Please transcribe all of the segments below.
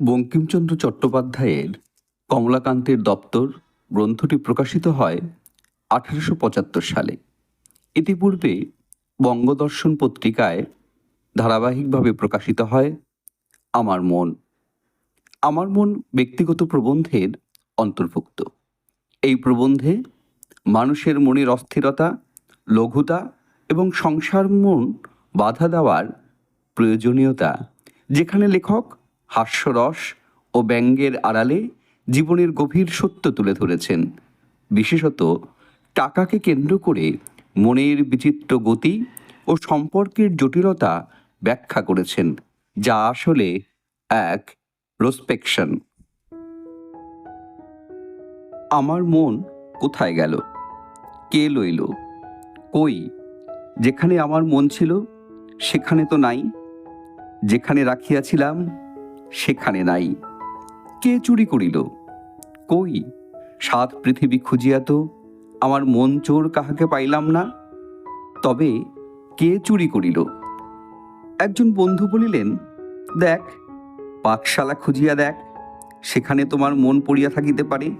বঙ্কিমচন্দ্র চট্টোপাধ্যায়ের কমলাকান্তের দপ্তর গ্রন্থটি প্রকাশিত হয় আঠারোশো পঁচাত্তর সালে। ইতিপূর্বে বঙ্গদর্শন পত্রিকায় ধারাবাহিকভাবে প্রকাশিত হয় আমার মন। আমার মন ব্যক্তিগত প্রবন্ধের অন্তর্ভুক্ত। এই প্রবন্ধে মানুষের মনের অস্থিরতা, লঘুতা এবং সংসার মন বাধা দেওয়ার প্রয়োজনীয়তা, যেখানে লেখক হাস্যরস ও ব্যঙ্গের আড়ালে জীবনের গভীর সত্য তুলে ধরেছেন। বিশেষত টাকাকে কেন্দ্র করে মনের বিচিত্র গতি ও সম্পর্কের জটিলতা ব্যাখ্যা করেছেন, যা আসলে এক রোসপেকশন। আমার মন কোথায় গেল? কে লইল? কই? যেখানে আমার মন ছিল, সেখানে তো নাই। যেখানে রাখিয়াছিলাম সেখানে নাই। কে চুরি করিল? কই? সাত পৃথিবী খুঁজিয়া তো আমার মন চোর কাহাকে পাইলাম না। তবে কে চুরি করিল? একজন বন্ধু বলিলেন, দেখ, পাকশালা খুঁজিয়া দেখ, সেখানে তোমার মন পড়িয়া থাকিতে পারে।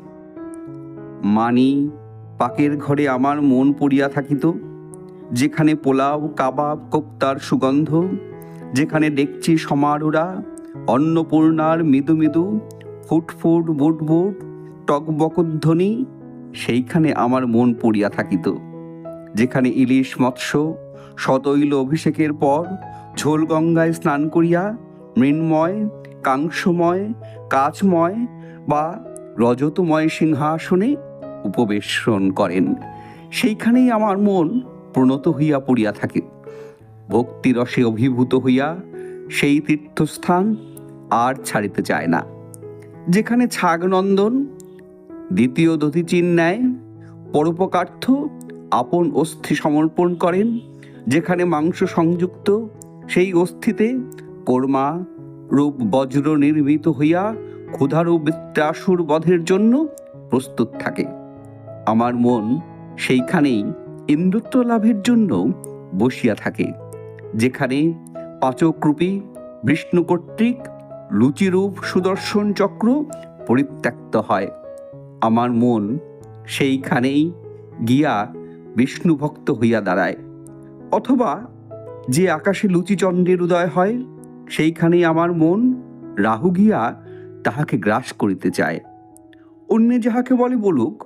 মানি, পাকের ঘরে আমার মন পড়িয়া থাকিত, যেখানে পোলাও, কাবাব, কোপ্তার সুগন্ধ, যেখানে দেখছি সমারোরা অন্নপূর্ণার মৃদু মৃদু, ফুটফুট বুট বুট টকবকধ্বনি সেইখানে আমার মন পড়িয়া থাকিত। যেখানে ইলিশ মৎস্য, শতৈল অভিষেকের পর ঝোল গঙ্গায় স্নান করিয়া মৃন্ময়, কাংসময়, কাচময় বা রজতময় সিংহাসনে উপবেশন করেন। সেইখানেই আমার মন প্রণত হইয়া পড়িয়া থাকে। ভক্তিরসে অভিভূত হইয়া সেই তীর্থস্থান আর ছাড়িতে চায় না। যেখানে ছাগনন্দন, দ্বিতীয় দধিচিন নেয় পরোপকার্থ, আপন অস্থি সমর্পণ করেন, যেখানে মাংস সংযুক্ত, সেই অস্থিতে কোরমা, রূপ বজ্র নির্মিত হইয়া ক্ষুধারু বৃত্তাসুর বধের জন্য প্রস্তুত থাকে। আমার মন সেইখানেই ইন্দ্রত্ব লাভের জন্য বসিয়া থাকে, যেখানে পাচকরূপী বিষ্ণু কর্তৃক লুচিরূপ সুদর্শন চক্র পরিত্যক্ত হয়। আমার মন সেইখানেই গিয়া বিষ্ণু ভক্ত হইয়া দাঁড়ায়। অথবা যে আকাশে লুচিচণ্ডের উদয় হয়, সেইখানেই আমার মন রাহু গিয়া তাহাকে গ্রাস করিতে চায়। অন্যে যাহাকে বলে, বলুক,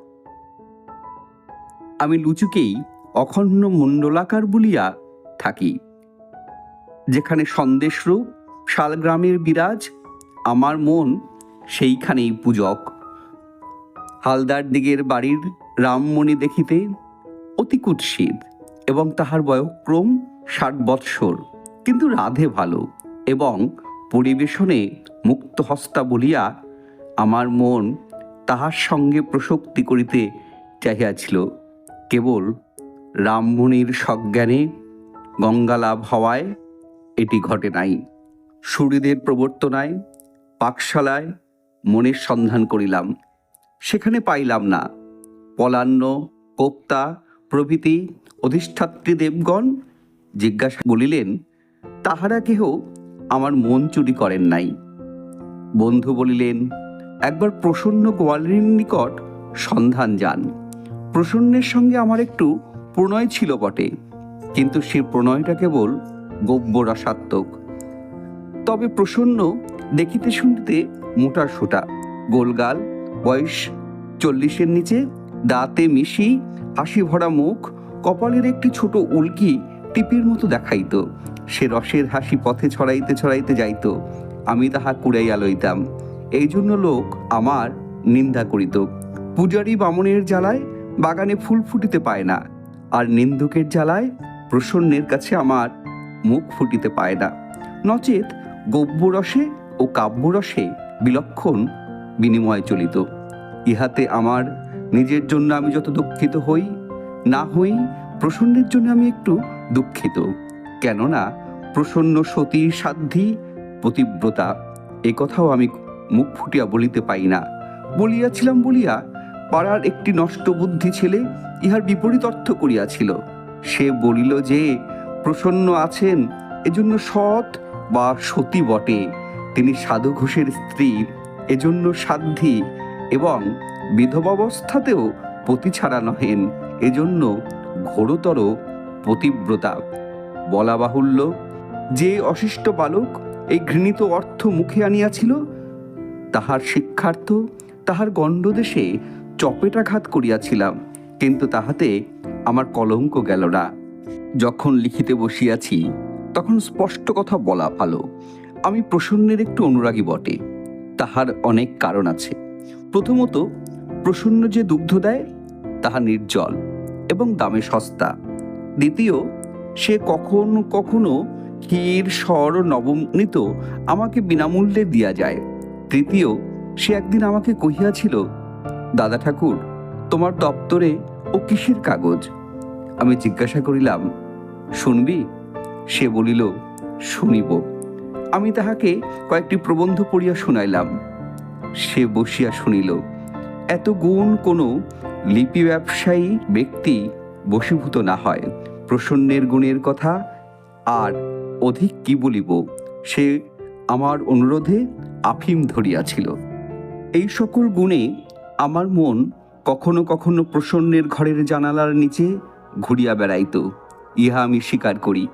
আমি লুচুকেই অখণ্ড মণ্ডলাকার বলিয়া থাকি, যেখানে সন্দেশরূপ শালগ্রামের বিরাজ, আমার মন সেইখানেই পূজক। হালদার দিগের বাড়ির রামমণি দেখিতে অতি কুৎসিত এবং তাহার বয়ক্রম ষাট বৎসর, কিন্তু রাধে ভালো এবং পরিবেশনে মুক্ত হস্তা বলিয়া আমার মন তাহার সঙ্গে প্রসক্তি করিতে চাহিয়াছিল। কেবল রামমণির সজ্ঞানে গঙ্গালাভ হওয়ায় এটি ঘটে নাই। সুরীদের প্রবর্তনায়, পাকশালায় মনের সন্ধান করিলাম। সেখানে পাইলাম না। পলান্ন, কোপ্তা প্রভৃতি অধিষ্ঠাত্রী দেবগণ জিজ্ঞাসা বলিলেন তাহারা কেহ আমার মন চুরি করেন নাই? বন্ধু বলিলেন, একবার প্রসন্ন গোয়ালিনীর নিকট সন্ধান যান। প্রসন্নের সঙ্গে আমার একটু প্রণয় ছিল বটে, কিন্তু সে প্রণয়টা কেবল গব্য রসাত্মক তবে প্রসন্ন দেখিতে শুনতে মোটা সোটা। গোলগাল, বয়স চল্লিশের নিচে, দাঁতে মিশি, হাসি ভরা মুখ, কপালের একটি ছোট উল্কি টিপির মতো দেখাইত। সে রসের হাসি পথে ছড়াইতে ছড়াইতে যাইত। আমি তাহা কুড়াইয়া লইতাম। এই জন্য লোক আমার নিন্দা করিত। পূজারী বামনের জ্বালায় বাগানে ফুল ফুটিতে পায় না, আর নিন্দুকের জ্বালায় প্রসন্নের কাছে আমার মুখ ফুটিতে পায় না। নচেত গব্যরসে ও কাব্যরসে বিলক্ষণ বিনিময় চলিত। ইহাতে আমার নিজের জন্য আমি যত দুঃখিত হই, না হই প্রসন্নের জন্য আমি একটু দুঃখিত। কেননা প্রসন্ন সতীর সাধ্যি পতিব্রতা, এ কথাও আমি মুখ ফুটিয়া বলিতে পাই না। বলিয়াছিলাম বলিয়া পাড়ার একটি নষ্ট বুদ্ধি ছেলে ইহার বিপরীত অর্থ করিয়াছিল। সে বলিল যে, প্রসন্ন আছেন, এজন্য সৎ বা সতী বটে। তিনি সাধু ঘোষের স্ত্রী, এজন্য সাধ্যী এবং বিধবাবস্থাতেও পতি ছাড়া নহেন এজন্য ঘোরতর পতিব্রতা। বলা বাহুল্য, যে অশিষ্ট বালক এই ঘৃণিত অর্থ মুখে আনিয়াছিল, তাহার শিক্ষার্থ তাহার গণ্ডদেশে চপেটাঘাত করিয়াছিলাম, কিন্তু তাহাতে আমার কলঙ্ক গেল না। যখন লিখিতে বসিয়াছি তখন স্পষ্ট কথা বলা ভালো। আমি প্রসন্নের একটু অনুরাগী বটে। তাহার অনেক কারণ আছে। প্রথমত, প্রসন্ন যে দুগ্ধ দেয়, তাহা নির্জল এবং দামে সস্তা। দ্বিতীয়, সে কখনো কখনো ক্ষীর, স্বর নবনীত আমাকে বিনামূল্যে দিয়া যায়। তৃতীয়, সে একদিন আমাকে কহিয়াছিল, দাদা ঠাকুর, তোমার দপ্তরে ও কিসের কাগজ? আমি জিজ্ঞাসা করিলাম, শুনবি? সে বলিল, শুনিব। আমি তাহাকে কয়েকটি প্রবন্ধ পড়িয়া শুনাইলাম। সে বসিয়া শুনিল, এত গুণ কোনো লিপি ব্যবসায়ী ব্যক্তি বশীভূত না হয়। প্রসন্নের গুণের কথা আর অধিক কি বলিব? সে আমার অনুরোধে আফিম ধরিয়াছিল। এই সকল গুণে আমার মন কখনো কখনো প্রসন্নের ঘরের জানালার নিচে ঘুরিয়া বেড়াইত। ইহা আমি স্বীকার করি।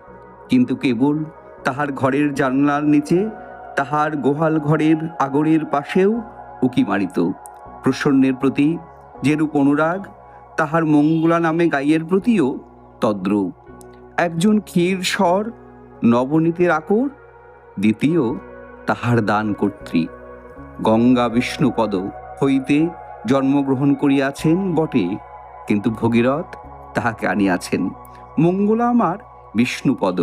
কিন্তু কেবল তাহার ঘরের জানলার নিচে, তাহার গোহাল ঘরের আগরের পাশেও উকি মারিত। প্রসন্নের প্রতি যেরূপ অনুরাগ, তাহার মঙ্গলা নামে গাইয়ের প্রতিও তদ্রূপ। একজন ক্ষীর স্বর, নবনীতের আকর, দ্বিতীয় তাহার দান কর্ত্রী। গঙ্গা বিষ্ণুপদ হইতে জন্মগ্রহণ করিয়াছেন বটে, কিন্তু ভগীরথ তাহাকে আনিয়াছেন। মঙ্গলা আমার বিষ্ণুপদ,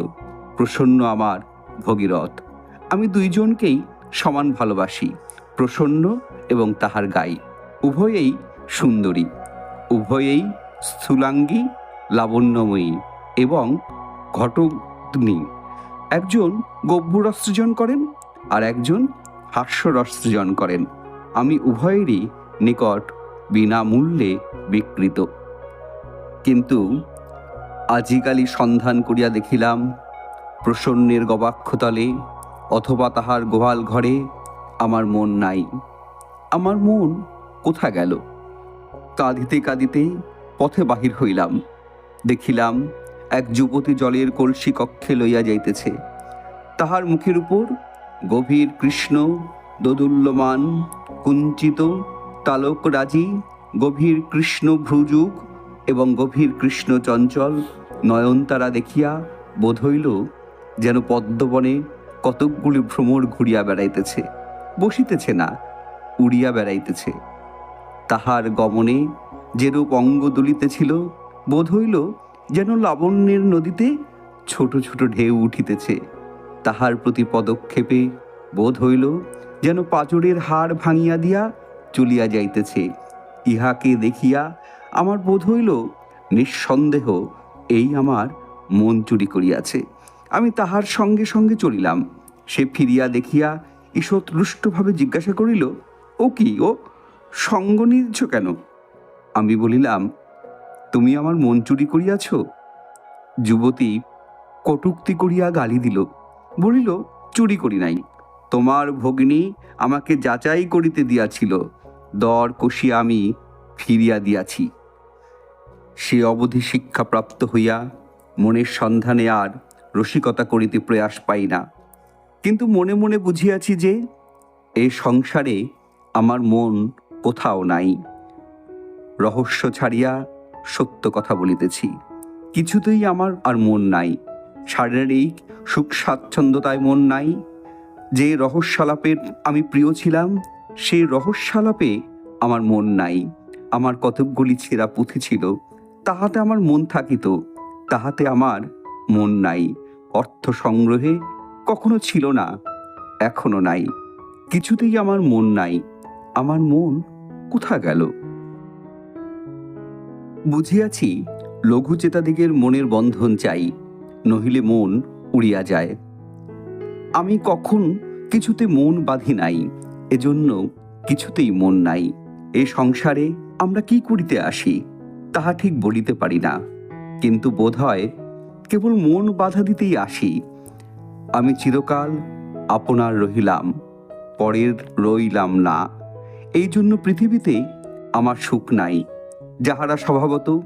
প্রসন্ন আমার ভগীরথ। আমি দুইজনকেই সমান ভালোবাসি, প্রসন্ন এবং তাহার গাই। উভয়েই সুন্দরী, উভয়েই স্থূলাঙ্গী, লাবণ্যময়ী এবং ঘটগ্নি। একজন গভ্যরস সৃজন করেন আর একজন হাস্যরস সৃজন করেন। আমি উভয়েরই নিকট বিনামূল্যে বিকৃত। কিন্তু আজিকালি সন্ধান করিয়া দেখিলাম, প্রসন্নের গবাক্ষতলে অথবা তাহার গোহাল ঘরে আমার মন নাই। আমার মন কোথা গেল? কাঁদিতে কাঁদিতে পথে বাহির হইলাম। দেখিলাম, এক যুবতী জলের কলসি কক্ষে লইয়া যাইতেছে। তাহার মুখের উপর গভীর কৃষ্ণ, দোদুল্যমান, কুঞ্চিত তালক রাজি গভীর কৃষ্ণ ভ্রুযুগ এবং গভীর কৃষ্ণ চঞ্চল নয়নতারা দেখিয়া বোধ হইল যেন পদ্মবনে কতকগুলি ভ্রমর ঘুরিয়া বেড়াইতেছে, বসিতেছে না, উড়িয়া বেড়াইতেছে। তাহার গমনে যেরূপ অঙ্গ দুলিতেছিল, বোধ হইল যেন লাবণ্যের নদীতে ছোট ছোট ঢেউ উঠিতেছে। তাহার প্রতি পদক্ষেপে বোধ হইল যেন পাঁচরের হাড় ভাঙিয়া দিয়া চলিয়া যাইতেছে। ইহাকে দেখিয়া আমার বোধ হইল নিঃসন্দেহ এই আমার মন চুরি করিয়াছে। আমি তাহার সঙ্গে সঙ্গে চলিলাম। সে ফিরিয়া দেখিয়া ঈষৎ রুষ্টভাবে জিজ্ঞাসা করিল, ও কি? ও সঙ্গ নিচ্ছ কেন? আমি বলিলাম, তুমি আমার মন চুরি করিয়াছ? যুবতী কটুক্তি করিয়া গালি দিল, বলিল, চুরি করি নাই। তোমার ভগ্নী আমাকে যাচাই করিতে দিয়াছিল। দর কষিয়া আমি ফিরিয়া দিয়াছি। সে অবধি শিক্ষাপ্রাপ্ত হইয়া মনের সন্ধানে আর রসিকতা করিতে প্রয়াস পাই না। কিন্তু মনে মনে বুঝিয়াছি যে এই সংসারে আমার মন কোথাও নাই। রহস্য ছাড়িয়া সত্য কথা বলিতেছি। কিছুতেই আমার আর মন নাই। শারীরিক সুখ স্বাচ্ছন্দ্যতায় মন নাই। যে রহস্যালাপের আমি প্রিয় ছিলাম, সেই রহস্যালাপে আমার মন নাই। আমার কতকগুলি ছেঁড়া পুঁথি ছিল তাহাতে আমার মন থাকিত, তাহাতে আমার মন নাই। অর্থ সংগ্রহে কখনো ছিল না, এখনও নাই। কিছুতেই আমার মন নাই, আমার মন কোথা গেল? বুঝিয়াছি লঘুচেতাদিগের মনের বন্ধন চাই, নহিলে মন উড়িয়া যায়। আমি কখন কিছুতে মন বাঁধি নাই, এজন্য কিছুতেই মন নাই। এ সংসারে আমরা কি করিতে আসি? তাহা ঠিক বলিতে পারি না। কিন্তু বোধ হয় কেবল মন বাধা দিতেই আসি। আমি চিরকাল আপনার রহিলাম, পরের রইলাম না। এই জন্য পৃথিবীতে আমার সুখ নাই। যাহারা স্বভাবত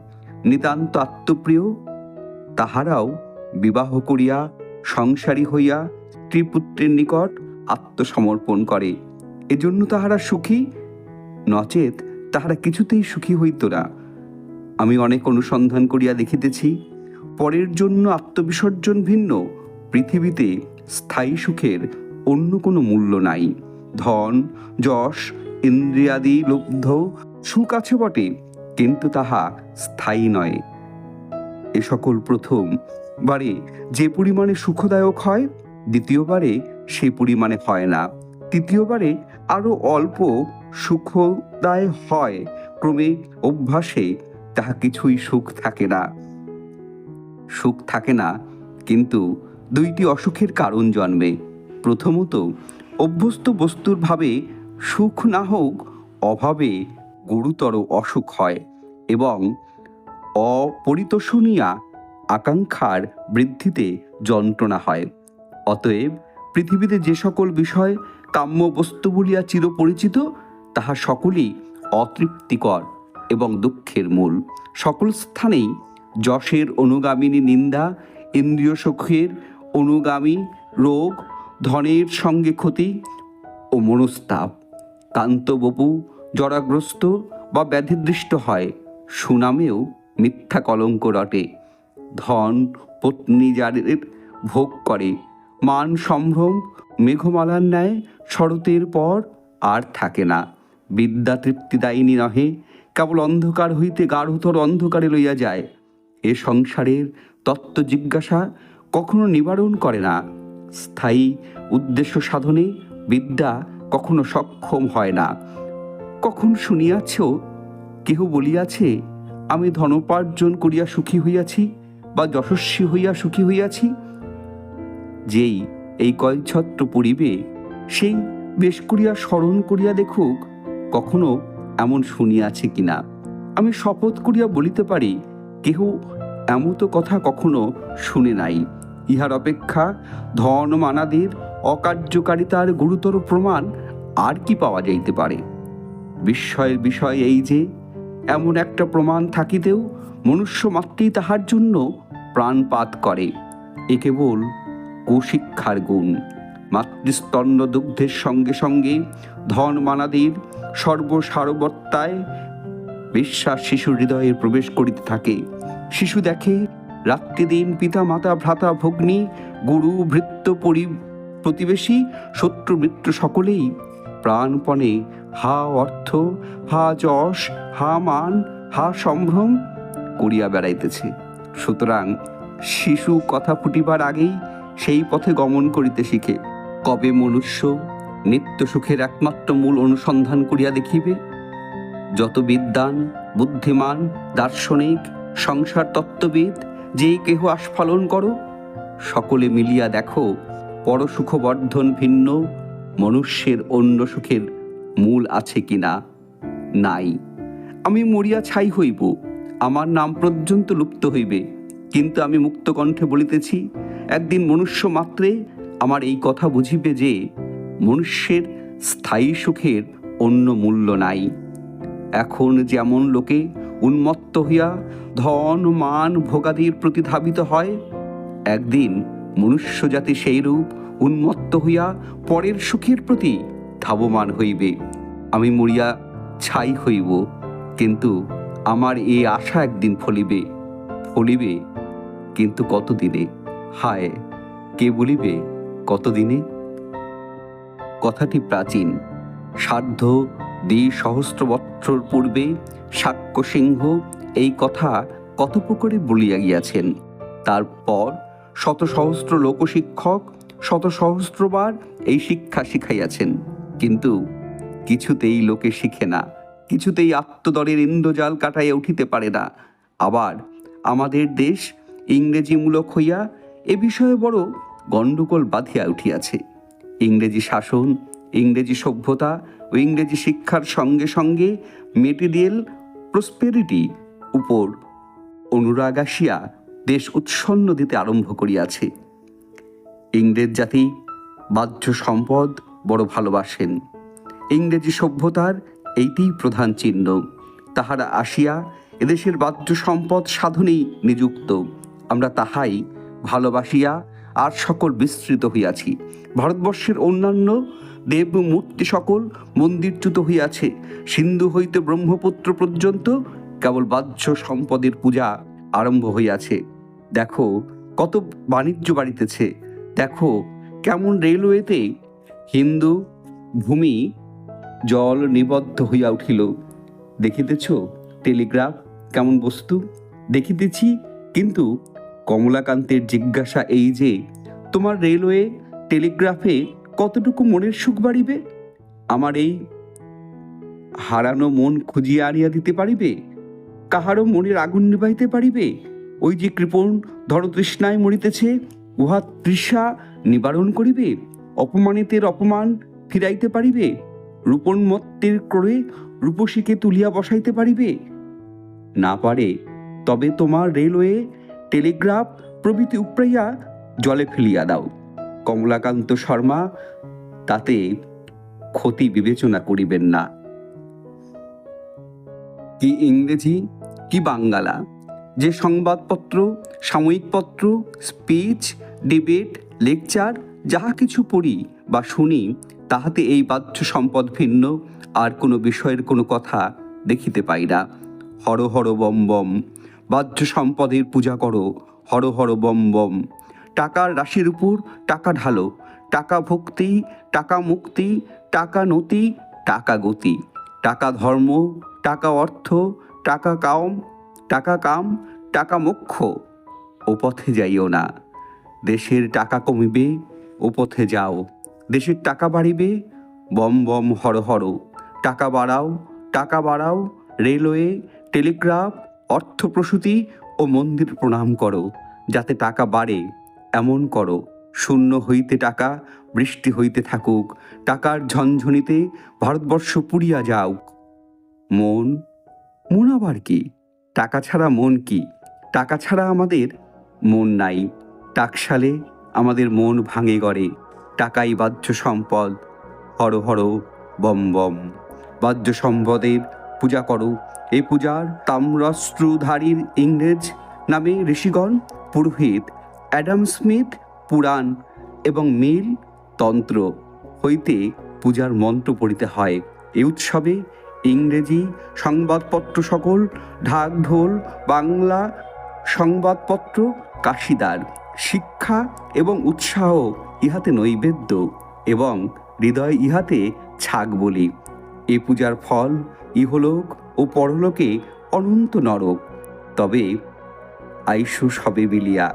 নিতান্ত আত্মপ্রিয়, তাহারাও বিবাহ করিয়া, সংসারী হইয়া ত্রিপুত্রের নিকট আত্মসমর্পণ করে। এজন্য তাহারা সুখী, নচেত তাহারা কিছুতেই সুখী হইত না। আমি অনেক অনুসন্ধান করিয়া দেখিতেছি, পরের জন্য আত্মবিসর্জন ভিন্ন, পৃথিবীতে স্থায়ী সুখের অন্য কোনো মূল্য নাই। ধন, যশ, ইন্দ্রিয়াদি লব্ধ, সুখ আছে বটে, কিন্তু তাহা স্থায়ী নয়। এ সকল প্রথম বারে যে পরিমাণে সুখদায়ক হয় দ্বিতীয়বারে সে পরিমাণে হয় না। তৃতীয়বারে আরও অল্প সুখদায় হয়, ক্রমে অভ্যাসে তাহা কিছুই সুখ থাকে না। সুখ থাকে না, কিন্তু দুইটি অসুখের কারণ জন্মে। প্রথমত, অভ্যস্ত বস্তুর ভাবে সুখ না হোক, অভাবে গুরুতর অসুখ হয় এবং অপরিতোষণীয়া আকাঙ্ক্ষার বৃদ্ধিতে যন্ত্রণা হয়। অতএব, পৃথিবীতে যে সকল বিষয়, কাম্য বস্তু বলিয়া চিরপরিচিত, তাহা সকলেই অতৃপ্তিকর। এবং দুঃখের মূল। সকল স্থানেই যশের অনুগামিনী নিন্দা, ইন্দ্রিয় সুখের অনুগামী রোগ, ধনের সঙ্গে ক্ষতি ও মনস্তাপ। কান্তবপু জরাগ্রস্ত বা ব্যাধিদৃষ্ট হয়, সুনামেও মিথ্যা কলঙ্ক রটে। ধন পত্নী যাদের ভোগ করে, মান সম্ভ্রম, মেঘমালার ন্যায় শরতের পর আর থাকে না। বিদ্যা তৃপ্তিদায়িনী নহে কেবল অন্ধকার হইতে গাঢ়তর অন্ধকারে লইয়া যায়। এ সংসারের তত্ত্ব জিজ্ঞাসা কখনো নিবারণ করে না। স্থায়ী উদ্দেশ্য সাধনে বিদ্যা কখনো সক্ষম হয় না। কখন শুনিয়াছ, কেহ বলিয়াছে, আমি ধনোপার্জন করিয়া সুখী হইয়াছি বা যশস্বী হইয়া সুখী হইয়াছি? যেই এই কয়ছত্র পড়িবে, সেই বেশ করিয়া স্মরণ করিয়া দেখুক, কখনো এমন শুনিয়াছে কিনা? আমি শপথ করিয়া বলিতে পারি, কেহ এমতো কথা কখনো শুনে নাই। ইহার অপেক্ষা ধন মানাদের অকার্যকারিতার গুরুতর প্রমাণ আর কি পাওয়া যাইতে পারে? বিস্ময়ের বিষয় এই যে, এমন একটা প্রমাণ থাকিতেও মনুষ্য মাত্রেই তাহার জন্য প্রাণপাত করে। এ কেবল কুশিক্ষার গুণ। মাতৃস্তন্য দুগ্ধের সঙ্গে সঙ্গে ধন মানাদের সর্বসারবত্তায় বিশ্বাস শিশুর হৃদয়ে প্রবেশ করিতে থাকে। শিশু দেখে, রাত্রিদিন পিতা মাতা ভ্রাতা, ভগ্নী, গুরু, ভৃত্য পরি, প্রতিবেশী, শত্রু, মিত্র সকলেই প্রাণপণে, হা অর্থ, হা যশ, হা মান, হা সম্ভ্রম করিয়া বেড়াইতেছে। সুতরাং শিশু কথা ফুটিবার আগেই সেই পথে গমন করিতে শিখে। কবে মনুষ্য নিত্য সুখের একমাত্র মূল অনুসন্ধান করিয়া দেখিবে, যত বিদ্বান, বুদ্ধিমান, দার্শনিক সংসার তত্ত্ববিদ যেই কেহ আস্ফালন করো, সকলে মিলিয়া দেখো পরসুখবর্ধন ভিন্ন, মনুষ্যের অন্য সুখের মূল আছে কিনা? নাই। আমি মরিয়া ছাই হইব, আমার নাম পর্যন্ত লুপ্ত হইবে, কিন্তু আমি মুক্তকণ্ঠে বলিতেছি, একদিন মনুষ্য মাত্রে আমার এই কথা বুঝিবে যে মনুষ্যের স্থায়ী সুখের অন্য মূল্য নাই। এখন যেমন লোকে উন্মত্ত হইয়া ধন, মান, ভোগাদির প্রতি ধাবিত হয়, একদিন মনুষ্য জাতি সেই রূপ উন্মত্ত হইয়া পরের সুখের প্রতি ধাবমান হইবে। আমি মরিয়া ছাই হইব, কিন্তু আমার এ আশা একদিন ফলিবে। ফলিবে, কিন্তু কতদিনে? হায়, কে বলিবে কতদিনে? কথাটি প্রাচীন। সার্ধ দ্বি সহস্র বৎসর পূর্বে সাক্ষ্য সিংহ এই কথা কত প্রকারে বলিয়া গিয়াছেন? তারপর শত সহস্র লোকশিক্ষক শত সহস্রবার এই শিক্ষা শিখাইয়াছেন। কিন্তু কিছুতেই লোকে শিখে না, কিছুতেই আত্মদরের ইন্দ্রজাল কাটাইয়া উঠিতে পারে না। আবার আমাদের দেশ ইংরেজিমূলক হইয়া এ বিষয়ে বড় গণ্ডগোল বাঁধিয়া উঠিয়াছে। ইংরেজি শাসন, ইংরেজি সভ্যতা ও ইংরেজি শিক্ষার সঙ্গে সঙ্গে মেটেরিয়াল প্রসপেরিটি উপর অনুরাগ আসিয়া দেশ উৎসন্ন দিতে আরম্ভ করিয়াছে। ইংরেজ জাতি বাহ্য সম্পদ বড় ভালোবাসেন। ইংরেজি সভ্যতার এইটিই প্রধান চিহ্ন। তাহারা আসিয়া এদেশের বাহ্য সম্পদ সাধনেই নিযুক্ত। আমরা তাহাই ভালোবাসিয়া আর সকল বিস্তৃত হইয়াছি। ভারতবর্ষের অন্যান্য দেব মূর্তি সকল মন্দিরচ্যুত হইয়াছে। সিন্ধু হইতে ব্রহ্মপুত্র পর্যন্ত কেবল বাহ্য সম্পদের পূজা আরম্ভ হইয়াছে। দেখো, কত বাণিজ্য বাড়িতেছে। দেখো, কেমন রেলওয়েতে হিন্দু ভূমি জল নিবদ্ধ হইয়া উঠিল। দেখিতেছ, টেলিগ্রাফ, কেমন বস্তু? দেখিতেছি, কিন্তু কমলাকান্তের জিজ্ঞাসা এই যে, তোমার রেলওয়ে টেলিগ্রাফে কতটুকু মনের সুখ বাড়িবে? আমার এই হারানো মন খুঁজিয়া আনিয়া দিতে পারিবে? কাহারও মনের আগুন নিবাইতে পারিবে? ওই যে কৃপণ ধরতৃষ্ণায় মরিতেছে, উহা তৃষা নিবারণ করিবে? অপমানিতের অপমান ফিরাইতে পারিবে? রূপণ মত্তের ক্রোড়ে রূপসীকে তুলিয়া বসাইতে পারিবে? না পারে, তবে তোমার রেলওয়ে টেলিগ্রাফ, প্রভৃতি উপড়াইয়া জলে ফেলিয়া দাও। কমলাকান্ত শর্মা, তাতে ক্ষতি বিবেচনা করিবেন না। কি ইংরেজি, কি বাঙ্গালা যে সংবাদপত্র সাময়িকপত্র স্পিচ, ডিবেট, লেকচার, যাহা কিছু পড়ি বা শুনি, তাহাতে এই বাহ্য সম্পদ ভিন্ন, আর কোনো বিষয়ের কোনো কথা দেখিতে পাই না। হর হর বম বম। বাহ্য সম্পদের পূজা করো, হর হর বম বম। টাকার রাশির উপর টাকা ঢালো, টাকা ভক্তি, টাকা মুক্তি, টাকা নতি, টাকা গতি। টাকা ধর্ম, টাকা অর্থ, টাকা কাম টাকা কাম, টাকা মোক্ষ। ও পথে যাইও না। দেশের টাকা কমিবে, ও পথে যাও। দেশের টাকা বাড়িবে, বম বম হর হর। টাকা বাড়াও টাকা বাড়াও, রেলওয়ে, টেলিগ্রাফ অর্থপ্রসূতি ও মন্দির প্রণাম করো, যাতে টাকা বাড়ে, এমন করো, শূন্য হইতে টাকা, বৃষ্টি হইতে থাকুক, টাকার ঝনঝনিতে ভারতবর্ষ পুড়িয়া যাওক মন মন আবার কি? টাকা ছাড়া মন কি? টাকা ছাড়া আমাদের মন নাই। টাকশালে আমাদের মন ভাঙে গড়ে। টাকাই বাহ্য সম্পদ। হর হর বম বম। বাহ্য সম্পদের পূজা করো। এই পূজার তাম্রস্ত্রধারীর ইংরেজ নামে ঋষিগণ পুরোহিত অ্যাডাম স্মিথ, পুরাণ এবং মিল তন্ত্র হইতে পূজার মন্ত্র পড়িতে হয়। এই উৎসবে ইংরেজি সংবাদপত্র সকল ঢাক ঢোল বাংলা সংবাদপত্র, কাশিদার, শিক্ষা এবং উৎসাহ ইহাতে নৈবেদ্য এবং হৃদয় ইহাতে ছাগ বলি। এ পূজার ফল, ইহলোক ও পরলোকে অনন্ত নরক। তবে আইসো সবে মিলিয়া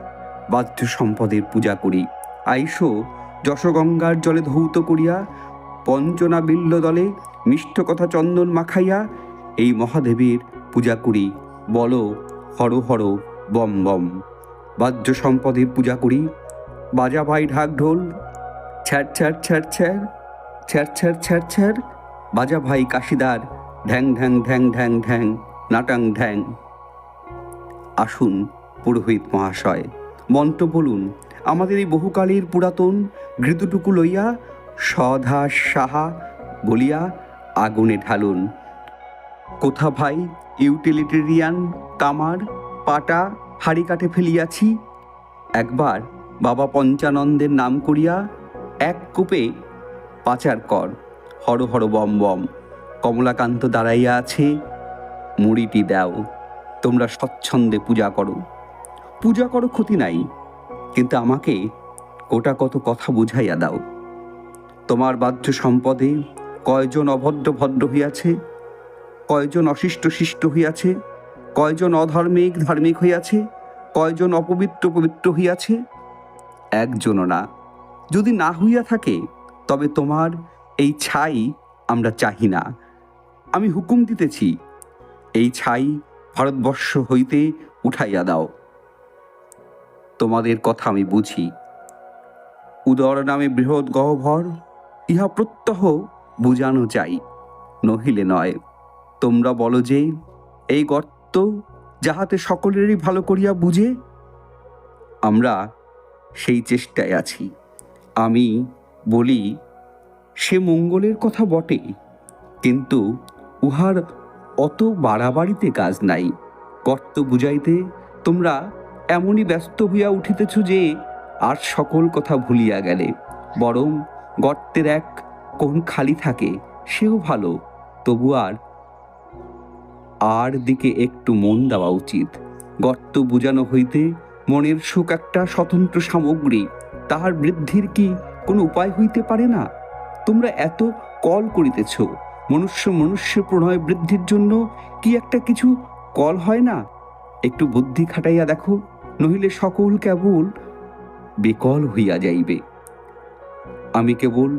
বাদ্য সম্পদের পূজা করি। আইসো, যশগঙ্গার জলে ধৌত করিয়া পঞ্চনা বিল্ল দলে মিষ্ট কথা চন্দন মাখাইয়া এই মহাদেবীর পূজা করি। বল, হর হর, বম বম। বাদ্য সম্পদের পূজা করি। বাজা ভাই ঢাক ঢোল ছ্যার ছ্যার ছ্যার ছ্যার ছ্যার ছ্যার ছ্যার ছ্যার বাজা ভাই কাশিদার, ঢ্যাং ঢ্যাং ঢ্যাং ঢ্যাং ঢ্যাং, নাটাং ঢ্যাং। আসুন পুরোহিত মহাশয়, মন্ত্র বলুন, আমাদের এই বহুকালের পুরাতন ঘৃতুটুকু লইয়া সধা সাহা বলিয়া আগুনে ঢালুন। কোথা ভাই ইউটিলিটেরিয়ান কামার পাটা হাড়ি কাটে ফেলিয়াছি? একবার বাবা পঞ্চানন্দের নাম করিয়া এক কূপে পাচার কর। হর হর বম বম। কমলাকান্ত দাঁড়াইয়া আছে। মুড়িটি দাও। তোমরা স্বচ্ছন্দে পূজা করো। পূজা করো ক্ষতি নাই। কিন্তু আমাকে কোটা কত কথা বুঝাইয়া দাও। তোমার বাহ্য সম্পদে কয়জন অভদ্র ভদ্র হইয়াছে? কয়জন অশিষ্ট শিষ্ট হইয়াছে? কয়জন অধার্মিক ধার্মিক হইয়াছে? কয়জন অপবিত্র পবিত্র হইয়াছে? একজনও না। যদি না হইয়া থাকে, তবে তোমার এই ছাই আমরা চাহি না। আমি হুকুম দিতেছি, এই ছাই ভারতবর্ষ হইতে উঠাইয়া দাও। তোমাদের কথা আমি বুঝি। উদর নামে বৃহৎ গহ্বর, ইহা প্রত্যহ বুঝানো চাই, নহিলে নয়। তোমরা বলো যে, এই গর্ত যাহাতে সকলেরই ভালো করিয়া বুঝে, আমরা সেই চেষ্টায় আছি। আমি বলি সে মঙ্গলের কথা বটে। কিন্তু উহার অত বাড়াবাড়িতে কাজ নাই। কর্ত বুঝাইতে, তোমরা এমনই ব্যস্ত হইয়া উঠিতেছ যে আর সকল কথা ভুলিয়া গেলে। বরং গর্তের এক কোন খালি থাকে, সেও ভালো। তবু আর আর দিকে একটু মন দেওয়া উচিত। গর্ত বুঝানো হইতে মনের সুখ একটা স্বতন্ত্র সামগ্রী। তাহার বৃদ্ধির কি কোনো উপায় হইতে পারে না? তোমরা এত কল করিতেছ, মনুষ্য মনুষ্য প্রণয় বৃদ্ধির জন্য কি একটা কিছু কল হয় না? একটু বুদ্ধি খাটাইয়া দেখো, নহিলে সকল কেবল বেকল হইয়া যাইবে। আমি কেবল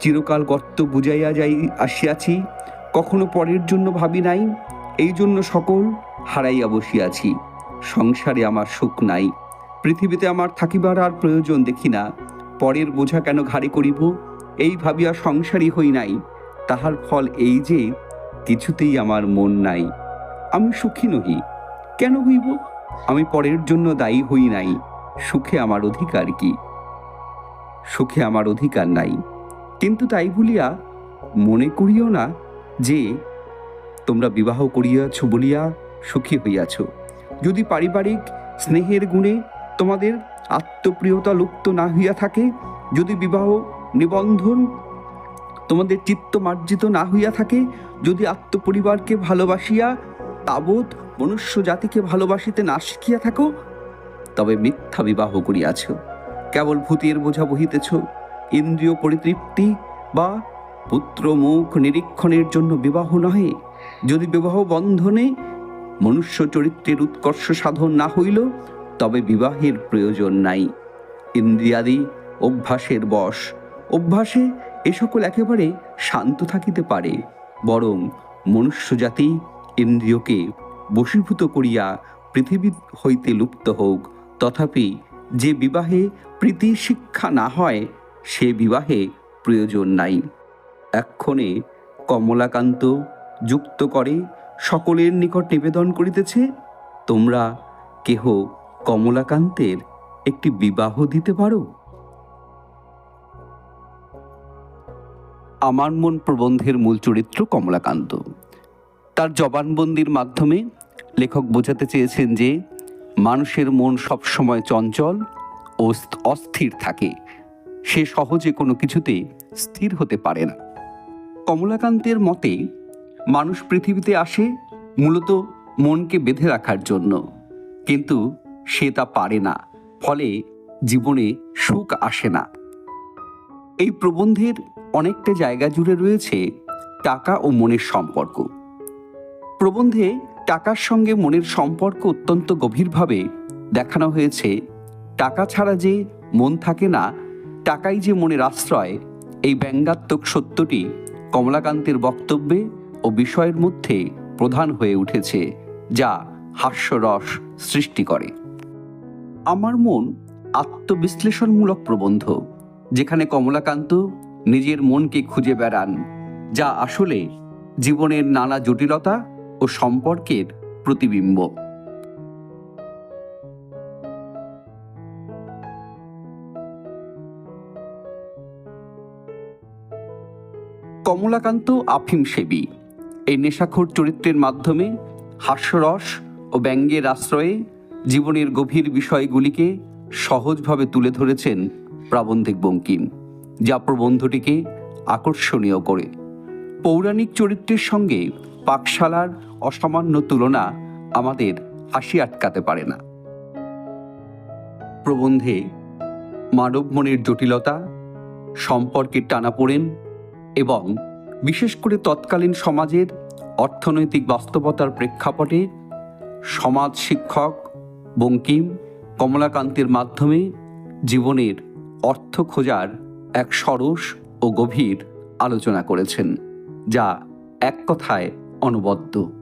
চিরকাল গর্ত বুঝাইয়া যাই আসিয়াছি, কখনো পরের জন্য ভাবি নাই, এই জন্য সকল হারাইয়া বসিয়াছি। সংসারে আমার সুখ নাই, পৃথিবীতে আমার থাকিবার আর প্রয়োজন দেখি না, পরের বোঝা কেন ঘাড়ে করিব? এই ভাবিয়া সংসারী হই নাই। তাহার ফল এই যে, কিছুতেই আমার মন নাই। আমি সুখী নহি। কেন হইব? আমি পরের জন্য দায়ী হই নাই। সুখে আমার অধিকার কি? সুখে আমার অধিকার নাই। কিন্তু তাই বলিয়া মনে করিও না যে, তোমরা বিবাহ করিয়াছ বলিয়া সুখী হইয়াছ। যদি পারিবারিক স্নেহের গুণে তোমাদের আত্মপ্রিয়তা লুপ্ত না হইয়া থাকে, যদি বিবাহ নিবন্ধন, তোমাদের চিত্ত মার্জিত না হইয়া থাকে, যদি আত্মপরিবারকে ভালোবাসিয়া, তাবৎ মনুষ্য জাতিকে ভালোবাসিতে না শিখিয়া থাকো, তবে মিথ্যা বিবাহ করিয়াছ। কেবল ভূতের বোঝা বহিতেছ, ইন্দ্রিয় পরিতৃপ্তি বা পুত্র মুখ নিরীক্ষণের জন্য বিবাহ নহে। যদি বিবাহ বন্ধনে মনুষ্য চরিত্রের উৎকর্ষ সাধন না হইল, তবে বিবাহের প্রয়োজন নাই। ইন্দ্রিয়াদি অভ্যাসের বশ। অভ্যাসে এ সকল একেবারে শান্ত থাকিতে পারে, বরং মনুষ্যজাতি ইন্দ্রিয়কে বশীভূত করিয়া পৃথিবী হইতে লুপ্ত হোক, তথাপি যে বিবাহে প্রীতি শিক্ষা না হয়, সে বিবাহে প্রয়োজন নাই। এক্ষণে কমলাকান্ত যুক্ত করে সকলের নিকট নিবেদন করিতেছে, তোমরা কেহ কমলাকান্তের একটি বিবাহ দিতে পারো? আমার মন প্রবন্ধের মূল চরিত্র কমলাকান্ত। তার জবানবন্দির মাধ্যমে লেখক বোঝাতে চেয়েছেন যে, মানুষের মন সবসময় চঞ্চল ও অস্থির থাকে। সে সহজে কোনো কিছুতে স্থির হতে পারে না। কমলাকান্তের মতে, মানুষ পৃথিবীতে আসে মূলত মনকে বেঁধে রাখার জন্য। কিন্তু সে তা পারে না, ফলে জীবনে সুখ আসে না। এই প্রবন্ধের অনেকটা জায়গা জুড়ে রয়েছে টাকা ও মনের সম্পর্ক। প্রবন্ধে টাকার সঙ্গে মনের সম্পর্ক অত্যন্ত গভীরভাবে দেখানো হয়েছে, টাকা ছাড়া যে মন থাকে না, টাকাই যে মনের আশ্রয়, এই ব্যঙ্গাত্মক সত্যটি কমলাকান্তের বক্তব্যে ও বিষয়ের মধ্যে প্রধান হয়ে উঠেছে, যা হাস্যরস সৃষ্টি করে। আমার মন আত্মবিশ্লেষণমূলক প্রবন্ধ। যেখানে কমলাকান্ত নিজের মনকে খুঁজে বেড়ান, যা আসলে জীবনের নানা জটিলতা ও সম্পর্কের প্রতিবিম্ব। কমলাকান্ত আফিম সেবী। এই নেশাখোর চরিত্রের মাধ্যমে হাস্যরস ও ব্যঙ্গের আশ্রয়ে জীবনের গভীর বিষয়গুলিকে সহজভাবে তুলে ধরেছেন প্রাবন্ধিক বঙ্কিম, যা প্রবন্ধটিকে আকর্ষণীয় করে। পৌরাণিক চরিত্রের সঙ্গে পাকশালার অসামান্য তুলনা আমাদের হাসি আটকাতে পারে না। প্রবন্ধে মানব মনের জটিলতা সম্পর্কের টানাপোড়েন এবং বিশেষ করে তৎকালীন সমাজের অর্থনৈতিক বাস্তবতার প্রেক্ষাপটে সমাজ শিক্ষক বঙ্কিম কমলাকান্তের মাধ্যমে জীবনের অর্থ খোঁজার এক সরস ও গভীর আলোচনা করেছেন যা এক কথায় অনবদ্য।